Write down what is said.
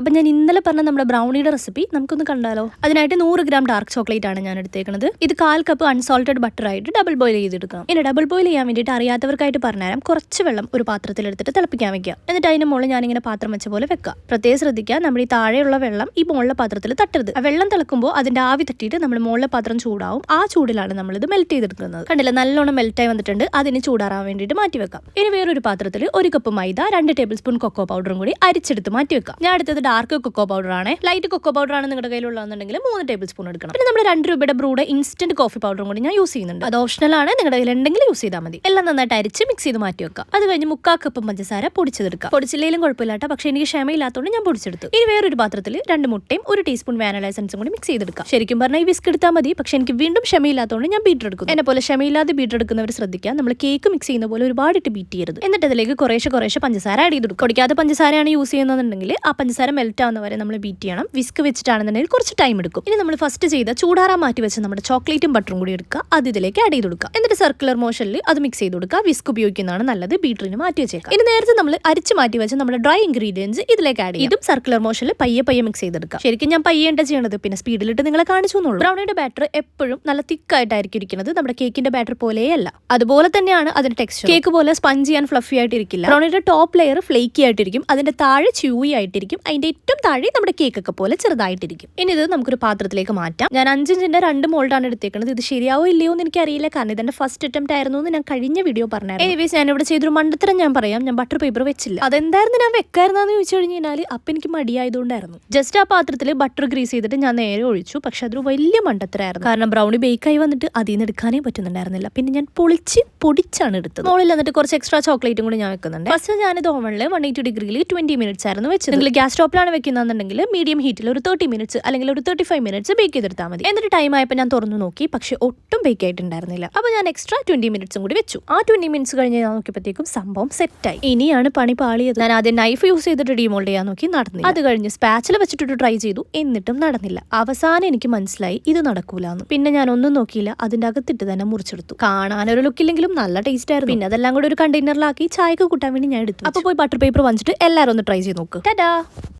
അപ്പം ഞാൻ ഇന്നലെ പറഞ്ഞ നമ്മുടെ ബ്രൗണിയുടെ റെസിപ്പി നമുക്കൊന്ന് കണ്ടാലോ? അതിനായിട്ട് നൂറ് ഗ്രാം ഡാർക്ക് ചോക്ലേറ്റ് ആണ് ഞാൻ എടുത്തേക്കുന്നത് ഇത് കാൽ കപ്പ് അൺസോൾട്ടഡ് ബട്ടർ ആയിട്ട് ഡബിൾ ബോയിൽ ചെയ്തെടുക്കാം ഇനി ഡബിൾ ബോയിൽ ചെയ്യാൻ വേണ്ടിയിട്ട് അറിയാത്തവർക്കായിട്ട് പറഞ്ഞുതരാം. കുറച്ച് വെള്ളം ഒരു പാത്രത്തിൽ എടുത്തിട്ട് തിളപ്പിക്കാൻ വെക്കുക. എന്നിട്ട് അതിന് മുകളിൽ ഞാനിങ്ങനെ പാത്രം വെച്ച പോലെ വെക്കുക. പ്രത്യേകം ശ്രദ്ധിക്കുക നമ്മൾ ഈ താഴെയുള്ള വെള്ളം ഈ മുകളിലെ പാത്രത്തിൽ തട്ടരുത്. ആ വെള്ളം തിളക്കുമ്പോൾ അതിന്റെ ആവി തട്ടിയിട്ട് നമ്മൾ മുകളിലെ പാത്രം ചൂടാവും. ആ ചൂടിലാണ് നമ്മൾ ഇത് മെൽറ്റ് ചെയ്തെടുക്കുന്നത്. കണ്ടില്ല നല്ലോണം മെൽറ്റായി വന്നിട്ടുണ്ട്. അതിന് ചൂടാറാൻ വേണ്ടിയിട്ട് മാറ്റി വെക്കാം. ഇനി വേറൊരു പാത്രത്തിൽ ഒരു കപ്പ് മൈദ രണ്ട് ടേബിൾ സ്പൂൺ കൊക്കോ പൗഡറും കൂടി അരിച്ചെടുത്ത് മാറ്റി വെക്കാം. ഞാൻ എടുത്തത് ഡാർക്ക് കൊക്കോ പൗഡർ ആണ് ലൈറ്റ് കൊക്കോ പൗഡർ ആണ് നിങ്ങളുടെ കയ്യിലുള്ളതെന്നുണ്ടെങ്കിൽ മൂന്ന് ടേബിൾ സ്പൂൺ എടുക്കണം. പിന്നെ നമ്മുടെ രണ്ട് രൂപയുടെ ബ്രൂഡ് ഇൻസ്റ്റന്റ് കോഫി പൗഡറും കൂടി ഞാൻ യൂസ് ചെയ്യുന്നുണ്ട്. അത് ഓപ്ഷണൽ ആണ് നിങ്ങളുടെ കയ്യിൽ ഉണ്ടെങ്കിൽ യൂസ് ചെയ്താൽ മതി. എല്ലാം നന്നായിട്ട് അരിച്ച് മിക്സ് ചെയ്ത് മാറ്റി വെക്കുക. അത് കഴിഞ്ഞ് മുക്കാ കപ്പ് പഞ്ചസാര പൊടിച്ചെടുക്കാം പൊടിച്ചില്ലെങ്കിലും കുഴപ്പമില്ലാട്ടോ പക്ഷേ എനിക്ക് ക്ഷമയില്ലാത്തതുകൊണ്ട് ഞാൻ പൊടിച്ചെടുത്തു. ഇനി വേറൊരു പാത്രത്തിൽ രണ്ട് മുട്ടയും ഒരു ടീസ്പൂൺ വാനില എസൻസും കൂടി മിക്സ് ചെയ്തെടുക്കാം ശരിക്കും പറഞ്ഞാൽ ഈ വിസ്ക് എടുത്താൽ മതി പക്ഷേ എനിക്ക് വീണ്ടും ക്ഷമയില്ലാത്തതുകൊണ്ട് ഞാൻ ബീറ്റർ എടുക്കും എന്നെ പോലെ ക്ഷമയില്ലാതെ ബീറ്റർ എടുക്കുന്നവർ ശ്രദ്ധിക്കുക. നമ്മൾ കേക്ക് മിക്സ് ചെയ്യുന്ന പോലെ ഒരുപാട് ഇട്ട് ബീറ്റ് ചെയ്യരുത്. എന്നിട്ട് അതിലേക്ക് കുറേശ്ശെ കുറേശ്ശെ പഞ്ചസാര ആഡ് ചെയ്ത് കൊടുക്കും പൊടിക്കാത്ത പഞ്ചസാരയാണ് യൂസ് ചെയ്യുന്നതെന്നുണ്ടെങ്കിൽ ആ പഞ്ചസാര മെൽറ്റ് ആവുന്ന വരെ നമ്മൾ ബീറ്റ് ചെയ്യണം. വിസ്ക് വെച്ചിട്ടാണെന്നുണ്ടെങ്കിൽ കുറച്ച് ടൈം എടുക്കും. ഇനി നമ്മൾ ഫസ്റ്റ് ചെയ്ത ചൂടാറാൻ മാറ്റി വെച്ച നമ്മുടെ ചോക്ലേറ്റും ബട്ടറും കൂടി എടുക്കുക. അത് ഇതിലേക്ക് ആഡ് ചെയ്ത് കൊടുക്കുക. എന്നിട്ട് സർക്കുലർ മോഷനിൽ അത് മിക്സ് ചെയ്ത് കൊടുക്കുക. വിസ്ക് ഉപയോഗിക്കുന്നതാണ് നല്ലത്. ബീറ്ററിന് മാറ്റി വെച്ചേക്കാം ഇനി നേരത്തെ നമ്മൾ അരിച്ച് മാറ്റി വെച്ച നമ്മുടെ ഡ്രൈ ഇൻഗ്രീഡിയൻസ് ഇതിലേക്ക് ആഡ് ചെയ്യും ഇതും സർക്കുലർ മോഷനിൽ പയ്യെ പയ്യെ മിക്സ് ചെയ്തെടുക്കുക. ശരിക്കും ഞാൻ പയ്യെ എന്താ ചെയ്യണത്. പിന്നെ സ്പീഡിലിട്ട് നിങ്ങളെ കാണിച്ചു എന്നുള്ളൂ ബ്രൗണിയുടെ ബാറ്റർ എപ്പോഴും നല്ല തിക്കായിട്ടായിരിക്കും ഇരിക്കുന്നത്. നമ്മുടെ കേക്കിന്റെ ബാറ്റർ പോലെയല്ല. അതുപോലെ തന്നെയാണ് അതിന്റെ ടെക്സ്ചർ കേക്ക് പോലെ സ്പഞ്ച് ചെയ്യാൻ ഫ്ലഫി ആയിട്ടിരിക്കില്ല ബ്രൗണിയുടെ ടോപ്പ് ലെയർ ഫ്ലേക്കി ആയിട്ടിരിക്കും. അതിന്റെ താഴെ ച്യൂയി ആയിട്ടിരിക്കും. ഏറ്റവും താഴെ നമ്മുടെ കേക്കൊക്കെ പോലെ ചെറുതായിട്ടിരിക്കും. ഇനി ഇത് നമുക്കൊരു പാത്രത്തിലേക്ക് മാറ്റാം. ഞാൻ അഞ്ചിഞ്ചിന്റെ രണ്ട് മോൾഡാണ് എടുത്തേക്കുന്നത്. ഇത് ശരിയാവോ ഇല്ലയോ എന്ന് എനിക്കറിയില്ല. കാരണം ഇതെന്റെ ഫസ്റ്റ് അറ്റംപ്റ്റ് ആയിരുന്നു എന്ന് ഞാൻ കഴിഞ്ഞ വീഡിയോ പറഞ്ഞായിരുന്നു. എനിവേസ് ഞാൻ ഇവിടെ ചെയ്തൊരു മണ്ടത്തരം ഞാൻ പറയാം. ഞാൻ ബട്ടർ പേപ്പർ വെച്ചില്ല. അതെന്തായിരുന്നു ഞാൻ വെക്കായിരുന്നെന്ന് ചോദിച്ചു കഴിഞ്ഞാൽ അപ്പം എനിക്ക് മടിയായതുകൊണ്ടായിരുന്നു. ജസ്റ്റ് ആ പാത്രത്തിൽ ബട്ടർ ഗ്രീസ് ചെയ്തിട്ട് ഞാൻ നേരെ ഒഴിച്ചു. പക്ഷെ അതൊരു വലിയ മണ്ടത്തരായിരുന്നു. കാരണം ബ്രൗണി ബേക്കായി വന്നിട്ട് അതിൽ നിന്ന് എടുക്കാനേ പറ്റുന്നുണ്ടായിരുന്നില്ല. പിന്നെ ഞാൻ പൊളിച്ച് പൊടിച്ചാണ് എടുത്തത്. മുകളിൽ എന്നിട്ട് കുറച്ച് എക്സ്ട്രാ ചോക്ലേറ്റും കൂടി ഞാൻ വെക്കുന്നുണ്ട്. ഫസ്റ്റ് ഞാനിത് ഓവണിൽ വൺ എയ്റ്റി ഡിഗ്രിയിൽ ട്വന്റി മിനിറ്റ്സ് ആയിരുന്നു വെച്ചത്. നിങ്ങൾ ഗ്യാസ് സ്റ്റോപ്പിലാണ് വെക്കുന്നതെന്നുണ്ടെങ്കിൽ മീഡിയം ഹീറ്റിൽ ഒരു തേർട്ടി മിനിറ്റ്സ് അല്ലെങ്കിൽ ഒരു തേർട്ടി ഫൈവ് മിനിറ്റ്സ് ബേക്ക് ചെയ്തെടുത്താൽ മതി. എന്നിട്ട് ടൈം ആയപ്പോൾ ഞാൻ തുറന്നു നോക്കി. പക്ഷെ ഒട്ടും ബേക്ക് ആയിട്ടുണ്ടായിരുന്നില്ല. അപ്പോൾ ഞാൻ എക്സ്ട്രാ ട്വന്റി മിനിറ്റ്സും കൂടി വെച്ചു. ആ ട്വന്റി മിനിറ്റ്സ് കഴിഞ്ഞ് ഞാൻ നോക്കിയപ്പോഴത്തേക്കും സംഭവം സെറ്റായി ഇനിയാണ് പണി പാളിയത്. ഞാൻ ആദ്യം നൈഫ് യൂസ് ചെയ്തിട്ട് ഡീമോൾഡ് ചെയ്യാൻ നോക്കി. നടന്നില്ല. അത് കഴിഞ്ഞ് സ്പാച്ചിൽ വെച്ചിട്ട് ട്രൈ ചെയ്തു. എന്നിട്ടും നടന്നില്ല. അവസാനം എനിക്ക് മനസ്സിലായി ഇത് നടക്കൂലെന്ന്. പിന്നെ ഞാൻ ഒന്നും നോക്കിയില്ല. അതിന്റെ അകത്തിട്ട് തന്നെ മുറിച്ചെടുത്തു. കാണാനൊരു ലുക്കില്ലെങ്കിലും നല്ല ടേസ്റ്റ് ആയിരുന്നു. പിന്നെ അതെല്ലാം കൂടി ഒരു കണ്ടെയ്നറിലാക്കി ചായക്ക് കൂട്ടാൻ വേണ്ടി ഞാൻ എടുത്തു. അപ്പോൾ പോയി ബട്ടർ പേപ്പർ വന്നിട്ട് എല്ലാവരും ഒന്ന് ട്രൈ ചെയ്ത് നോക്കുക